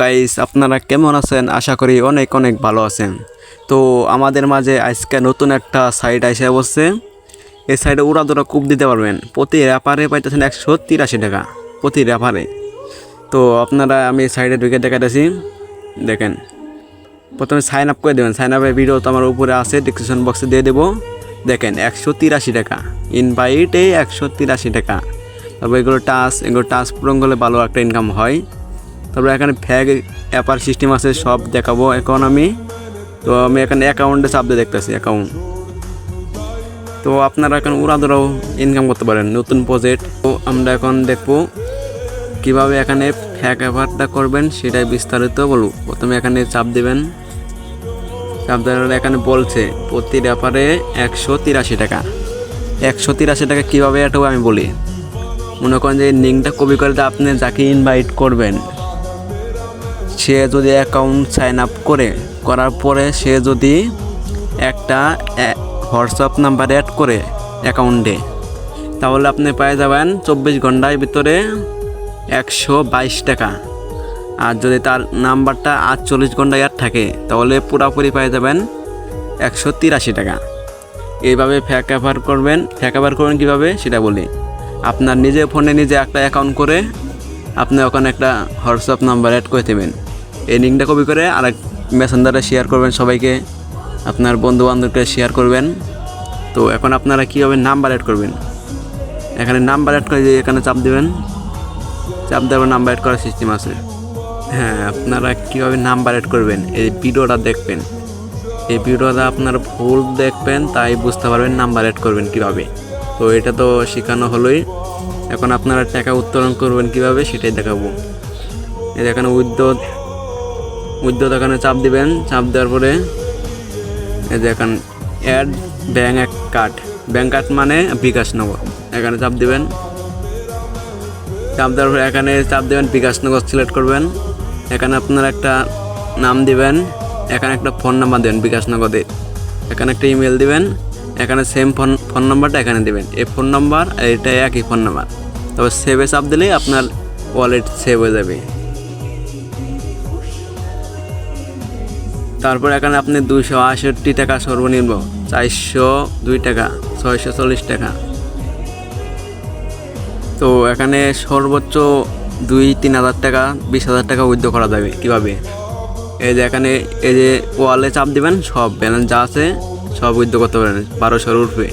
Guys আপনারা কেমন আছেন? আশা করি অনেক অনেক ভালো আছেন। তো আমাদের মাঝে আজকে নতুন একটা সাইট এসে বসছে। এই সাইডে উড়াদুরা কূপ দিতে পারবেন। প্রতি র্যাপারে পাইতেছেন একশো তিরাশি টাকা, প্রতি র্যাপারে তো আপনারা, আমি সাইডে ঢুকে দেখাতেছি দেখেন, প্রথমে সাইন আপ করে দেবেন। সাইন আপের ভিডিও তো আমার উপরে আছে ডিসক্রিপশন বক্সে দিয়ে দেবো। দেখেন, একশো তিরাশি টাকা। ইনভাইটে একশো তিরাশি টাকা। তারপর এগুলো টাচ এগুলো টাচ পূরণ করলে ভালো একটা ইনকাম হয়। তারপরে এখানে ফ্যাগ, অ্যাপার সিস্টেম আছে, সব দেখাবো এখন আমি। তো আমি এখানে অ্যাকাউন্টে দিয়ে দেখতেছি, অ্যাকাউন্ট। তো আপনারা এখন উড়াদুরাও ইনকাম করতে পারেন, নতুন প্রজেক্ট তো আমরা এখন দেখব কীভাবে এখানে ফ্যাক অ্যাপারটা করবেন, সেটাই বিস্তারিত বলব। প্রথমে এখানে চাপ দেবেন। চাপ দেওয়ার এখানে বলছে, প্রতি র্যাপারে একশো তিরাশি টাকা। একশো তিরাশি টাকা কীভাবে এটাও আমি বলি। মনে করেন যে লিঙ্কটা কপি করে আপনি যাকে ইনভাইট করবেন সে যদি অ্যাকাউন্ট সাইন আপ করে, করার পরে সে যদি একটা হোয়াটসঅ্যাপ নাম্বার অ্যাড করে অ্যাকাউন্টে তাহলে আপনি পেয়ে যাবেন চব্বিশ ঘণ্টার ভিতরে একশো বাইশ টাকা। আর যদি তার নাম্বারটা আটচল্লিশ ঘণ্টা অ্যাড থাকে, তাহলে পুরোপুরি পেয়ে যাবেন একশো তিরাশি টাকা। এইভাবে ফ্যাক অ্যাভার করবেন। ফ্যাক অ্যাভার করবেন কীভাবে? সেটা বলি। আপনার নিজের ফোনে নিজে একটা অ্যাকাউন্ট করে আপনি ওখানে একটা হোয়াটসঅ্যাপ নাম্বার অ্যাড করে দেবেন। এই লিঙ্কটা কপি করে আরেক মেসেঞ্জারে শেয়ার করবেন সবাইকে, আপনার বন্ধু বান্ধবকে শেয়ার করবেন। তো এখন আপনারা কীভাবে নাম্বার অ্যাড করবেন? এখানে নাম্বার অ্যাড করে এখানে চাপ দেবেন। চাপ দেওয়ার নাম্বার অ্যাড করার সিস্টেম আছে। হ্যাঁ আপনারা কীভাবে নাম্বার অ্যাড করবেন? এই ভিডিওটা দেখবেন। এই ভিডিওটা আপনার ভুল দেখবেন, তাই বুঝতে পারবেন নাম্বার অ্যাড করবেন কীভাবে। তো এটা তো শেখানো হলোই। এখন আপনারা টাকা উত্তোলন করবেন কীভাবে, সেটাই দেখাবো। এখানে উদ্যোগ উদ্যোগ এখানে চাপ দিবেন। চাপ দেওয়ার পরে এই যে এখন অ্যাড ব্যাঙ্ক এক কার্ড ব্যাঙ্ক কার্ড মানে বিকাশ নগর এখানে চাপ দিবেন। চাপ দেওয়ার পরে এখানে চাপ দেবেন বিকাশনগর সিলেক্ট করবেন। এখানে আপনার একটা নাম দিবেন। এখানে একটা ফোন নাম্বার দেবেন বিকাশনগরের এখানে একটা ইমেল দিবেন। এখানে সেম ফোন ফোন নাম্বারটা এখানে দিবেন। এই ফোন নাম্বার এটা একই ফোন নাম্বার তবে সেভে চাপ দিলেই আপনার ওয়ালেট সেভ হয়ে যাবে। তারপর এখানে আপনি দুইশো আষট্টি টাকা সর্বনিম্ন, চারশো দুই টাকা, ছয়শো চল্লিশ টাকা। তো এখানে সর্বোচ্চ দুই তিন হাজার টাকা, বিশ হাজার টাকা উইথড্র করা যাবে কীভাবে? এই যে এখানে এই যে ওয়ালে চাপ দিবেন, সব ব্যালেন্স যা আছে সব উইথড্র করতে পারেন, বারোশোর উঠবে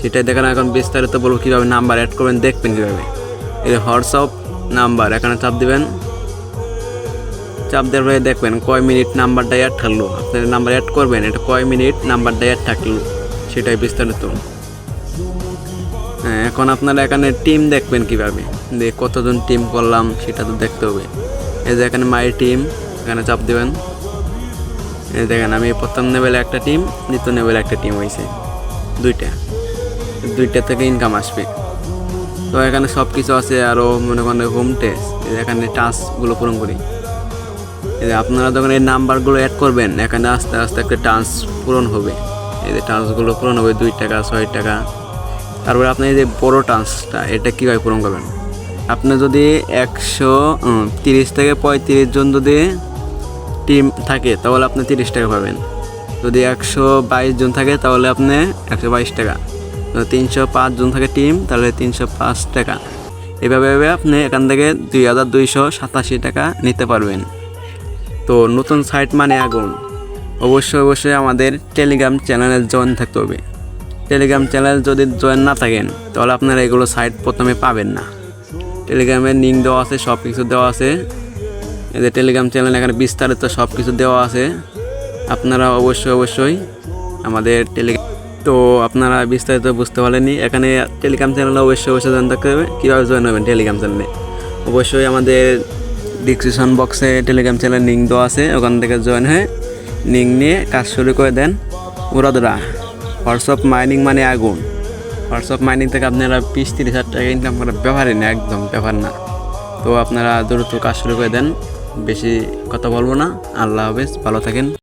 সেটাই দেখেন এখন বিস্তারিত বলব কীভাবে নাম্বার অ্যাড করবেন, দেখবেন কীভাবে। এই হোয়াটসঅ্যাপ নাম্বার, এখানে চাপ দিবেন। চাপ দেওয়ার পরে দেখবেন কয় মিনিট নাম্বারটা অ্যাড থাকল। আপনার নাম্বার অ্যাড করবেন, এটা কয় মিনিট নাম্বারটা অ্যাড থাকল, সেটাই বিস্তারিত। হ্যাঁ এখন আপনারা এখানে টিম দেখবেন কীভাবে, যে কতজন টিম করলাম সেটা তো দেখতে হবে। এই যে এখানে মাই টিম এখানে চাপ দেবেন। এই দেখেন, আমি প্রথম লেভেলে একটা টিম দ্বিতীয় লেভেলে একটা টিম হয়েছে দুইটা। দুইটা থেকে ইনকাম আসবে। তো এখানে সব কিছু আছে আরও মনে করেন হোম টেস্ট এখানে টাস্কগুলো পূরণ করি। আপনারা যখন এই নাম্বারগুলো অ্যাড করবেন, এখানে আস্তে আস্তে একটা টান্স পূরণ হবে। এই যে টান্সগুলো পূরণ হবে, দুই টাকা, ছয় টাকা। তারপরে আপনি এই যে বড় টান্সটা, এটা কীভাবে পূরণ করবেন? আপনি যদি একশো তিরিশ থেকে পঁয়ত্রিশ জন যদি টিম থাকে, তাহলে আপনি তিরিশ টাকা পাবেন। যদি একশো বাইশ জন থাকে, তাহলে আপনি একশো বাইশ টাকা। তিনশো পাঁচ জন থাকে টিম তাহলে তিনশো পাঁচ টাকা। এভাবে আপনি এখান থেকে দুই হাজার দুইশো সাতাশি টাকা নিতে পারবেন। তো নতুন সাইট মানে আগুন। অবশ্যই অবশ্যই আমাদের টেলিগ্রাম চ্যানেলে জয়েন থাকতে হবে। টেলিগ্রাম চ্যানেল যদি জয়েন না থাকেন, তাহলে আপনারা এগুলো সাইট প্রথমে পাবেন না। টেলিগ্রামের লিঙ্ক দেওয়া আছে সব কিছু দেওয়া আছে। যে টেলিগ্রাম চ্যানেল এখানে বিস্তারিত সব কিছু দেওয়া আছে। আপনারা অবশ্যই অবশ্যই আমাদের টেলিগ্রাম তো আপনারা বিস্তারিত বুঝতে পারেননি এখানে টেলিগ্রাম চ্যানেলে অবশ্যই অবশ্যই জয়েন থাকতে হবে। কীভাবে জয়েন হবেন টেলিগ্রাম চ্যানেলে অবশ্যই আমাদের ডিসক্রিপশন বক্সে টেলিগ্রাম চ্যানেলের লিঙ্ক দেওয়া আছে, ওখান থেকে জয়েন হয়ে লিঙ্ক নিয়ে কাজ শুরু করে দেন। উড়াদুরা হোয়াটসঅ্যাপ মাইনিং মানে আগুন। হোয়াটসঅ্যাপ মাইনিং থেকে আপনারা বিশ তিরিশ হাজার টাকা ইনকাম করার ব্যবহারই না, একদম ব্যবহার না। তো আপনারা দ্রুত কাজ শুরু করে দেন, বেশি কথা বলব না। আল্লাহ হাফেজ, ভালো থাকেন।